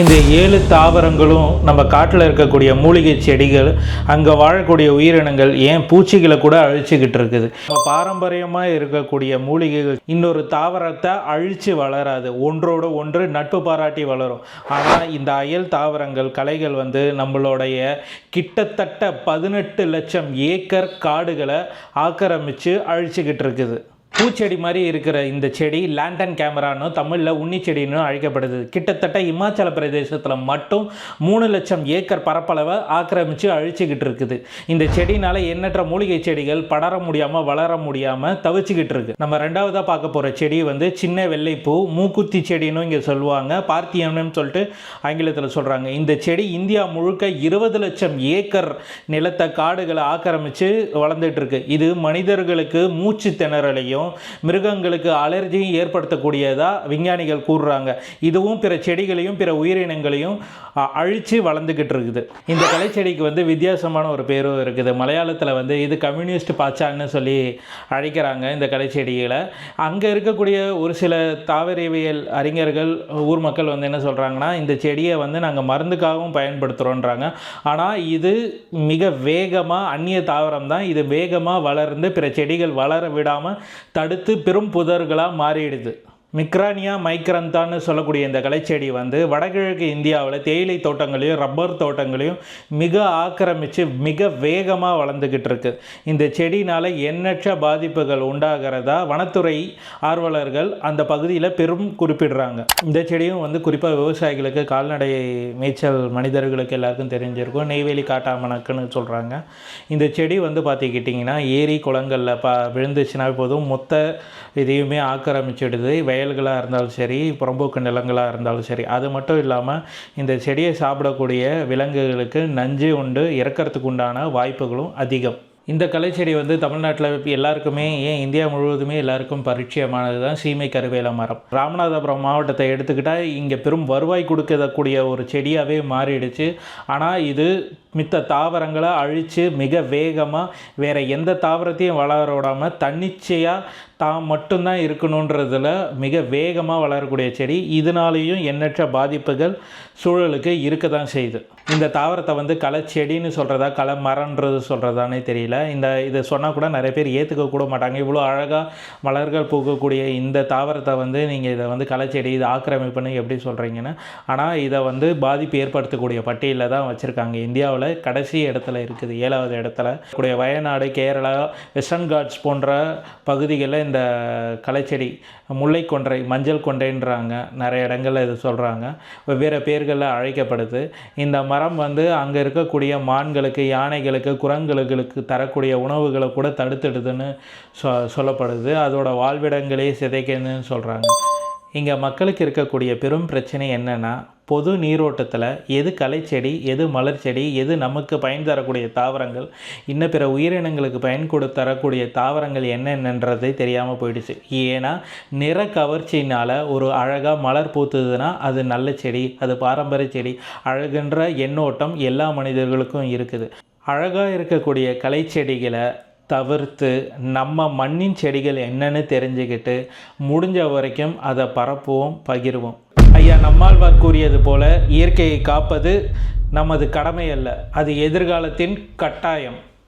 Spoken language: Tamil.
இந்த ஏழு தாவரங்களும் நம்ம காட்டில் இருக்கக்கூடிய மூலிகை செடிகள் அங்கே வாழக்கூடிய உயிரினங்கள் ஏன் பூச்சிகளை கூட அழிச்சுக்கிட்டு இருக்குது? நம்ம பாரம்பரியமாக இருக்கக்கூடிய மூலிகைகள் இன்னொரு தாவரத்தை அழித்து வளராது. ஒன்றோட ஒன்று நட்பு பாராட்டி வளரும். ஆனால் இந்த அயல் தாவரங்கள் கலைகள் வந்து நம்மளுடைய கிட்டத்தட்ட பதினெட்டு லட்சம் ஏக்கர் காடுகளை ஆக்கிரமித்து அழிச்சுக்கிட்டு இருக்குது. பூச்செடி மாதிரி இருக்கிற இந்த செடி லேண்டன் கேமரான்னு தமிழில் உன்னி செடின்னு அழைக்கப்படுது. கிட்டத்தட்ட இமாச்சல பிரதேசத்தில் மட்டும் மூணு லட்சம் ஏக்கர் பரப்பளவை ஆக்கிரமித்து அழிச்சுக்கிட்டு இருக்குது. இந்த செடினால் எண்ணற்ற மூலிகை செடிகள் படர முடியாமல் வளர முடியாமல் தவிச்சுக்கிட்டு இருக்கு. நம்ம ரெண்டாவதாக பார்க்க போகிற செடி வந்து சின்ன வெள்ளைப்பூ மூக்குத்தி செடின்னு இங்கே சொல்லுவாங்க. பார்த்தியம்னு சொல்லிட்டு ஆங்கிலத்தில் சொல்கிறாங்க இந்த செடி இந்தியா முழுக்க இருபது லட்சம் ஏக்கர் நிலத்தை காடுகளை ஆக்கிரமித்து வளர்ந்துட்டு இருக்கு. இது மனிதர்களுக்கு மூச்சு திணறலையும் மிருகங்களுக்கு அலர்ஜியும் ஏற்படுத்தக்கூடியதாக விஞ்ஞானிகள் கூறுறாங்க. இதுவும் பிற செடிகளையும் பிற உயிரினங்களையும் அ- வளர்ந்துக்கிட்டு இருக்குது. இந்த கலைச்செடிக்கு வந்து வித்தியாசமான ஒரு பேரும் இருக்குது. மலையாளத்தில் வந்து இது கம்யூனிஸ்ட் பாச்சான்னு சொல்லி அழைக்கிறாங்க இந்த கலைச்செடிகளை. அங்கே இருக்கக்கூடிய ஒரு சில தாவரவியல் அறிஞர்கள் ஊர் மக்கள் வந்து என்ன சொல்கிறாங்கன்னா இந்த செடியை வந்து நாங்கள் மருந்துக்காகவும் பயன்படுத்துகிறோன்றாங்க ஆனால் இது மிக வேகமாக அந்நிய தாவரம் தான் இது வேகமாக வளர்ந்து பிற செடிகள் வளர விடாமல் தடுத்து பெரும் புதர்களாக மாறிடுது. மிக்ரானியா மைக்ரந்தான்னு சொல்லக்கூடிய இந்த கலைச்செடி வந்து வடகிழக்கு இந்தியாவில் தேயிலை தோட்டங்களையும் ரப்பர் தோட்டங்களையும் மிக ஆக்கிரமித்து மிக வேகமாக வளர்ந்துக்கிட்டு இருக்கு. இந்த செடினால் எண்ணற்ற பாதிப்புகள் உண்டாகிறதா வனத்துறை ஆர்வலர்கள் அந்த பகுதியில் பெரும் குறிப்பிடுறாங்க. இந்த செடியும் வந்து குறிப்பாக விவசாயிகளுக்கு கால்நடை மேய்ச்சல் மனிதர்களுக்கு எல்லாருக்கும் தெரிஞ்சிருக்கும். நெய்வேலி காட்டாமணக்குன்னு சொல்கிறாங்க இந்த செடி வந்து பார்த்துக்கிட்டிங்கன்னா ஏரி குளங்களில் பா விழுந்துச்சுன்னா போதும் மொத்த இதையுமே ஆக்கிரமிச்சிடுது. வயல்களாக இருந்தாலும் சரி புறம்போக்கு நிலங்களாக இருந்தாலும் சரி அது மட்டும் இல்லாமல் இந்த செடியை சாப்பிடக்கூடிய விலங்குகளுக்கு நஞ்சு உண்டு இறக்கிறதுக்கு உண்டான வாய்ப்புகளும் அதிகம். இந்த கலைச்செடி வந்து தமிழ்நாட்டில் எல்லாருக்குமே ஏன் இந்தியா முழுவதுமே எல்லாருக்கும் பரிச்சயமானது தான் சீமை கருவேல மரம். ராமநாதபுரம் மாவட்டத்தை எடுத்துக்கிட்டால் இங்கே பெரும் வருவாய் கொடுக்கக்கூடிய ஒரு செடியாகவே மாறிடுச்சு. ஆனால் இது மித்த தாவரங்களை அழித்து மிக வேகமாக வேறு எந்த தாவரத்தையும் வளர விடாமல் தன்னிச்சையாக தான் மட்டும்தான் இருக்கணுன்றதுல மிக வேகமாக வளரக்கூடிய செடி இதனாலேயும் எண்ணற்ற பாதிப்புகள் சூழலுக்கு இருக்க தான் செய்யுது. இந்த தாவரத்தை வந்து களை செடின்னு சொல்கிறதா களை மரன்றது சொல்கிறதானே தெரியல. இந்த இதை சொன்னால் கூட நிறைய பேர் ஏற்றுக்க கூட மாட்டாங்க. இவ்வளோ அழகாக மலர்கள் பூக்கக்கூடிய இந்த தாவரத்தை வந்து நீங்கள் இதை வந்து களைச்செடி இது ஆக்கிரமிப்புன்னு எப்படி சொல்கிறீங்கன்னு ஆனால் இதை வந்து பாதிப்பு ஏற்படுத்தக்கூடிய பட்டியலில் தான் வச்சுருக்காங்க. இந்தியாவில் கடைசி இடத்துல இருக்குது ஏழாவது இடத்துல. கூடிய வயநாடு கேரளா வெஸ்டர்ன் காட்ஸ் போன்ற பகுதிகளில் இந்த களைச்செடி முல்லை கொன்றை மஞ்சள் கொன்றைன்றாங்க. நிறைய இடங்களில் இது சொல்கிறாங்க வெவ்வேறு பேர்களில் அழைக்கப்படுது. இந்த மரம் வந்து அங்கே இருக்கக்கூடிய மான்களுக்கு யானைகளுக்கு குரங்குகளுக்கு தரக்கூடிய உணவுகளை கூட தடுத்துடுதுன்னு சொ சொல்லப்படுது. அதோட வாழ்விடங்களே சிதைக்குதுன்னு சொல்கிறாங்க இங்கே மக்களுக்கு இருக்கக்கூடிய பெரும் பிரச்சனை என்னென்னா பொது நீரோட்டத்தில் எது கலைச்செடி எது மலர் செடி எது நமக்கு பயன் தரக்கூடிய தாவரங்கள் இன்னும் பிற உயிரினங்களுக்கு பயன் கொடு தரக்கூடிய தாவரங்கள் என்னென்னன்றதே தெரியாமல் போயிடுச்சு. ஏன்னா நிற கவர்ச்சினால் ஒரு அழகாக மலர் பூத்துதுன்னா அது நல்ல செடி அது பாரம்பரிய செடி அழகுன்ற எண்ணோட்டம் எல்லா மனிதர்களுக்கும் இருக்குது. அழகாக இருக்கக்கூடிய கலைச்செடிகளை தவிர்த்து நம்ம மண்ணின் செடிகள் என்னன்னு தெரிஞ்சுக்கிட்டு முடிஞ்ச வரைக்கும் அதை பரப்புவோம் பகிர்வோம். ஐயா நம்மாழ்வார் கூறியது போல இயற்கையை காப்பது நமது கடமை அல்ல. அது எதிர்காலத்தின் கட்டாயம்.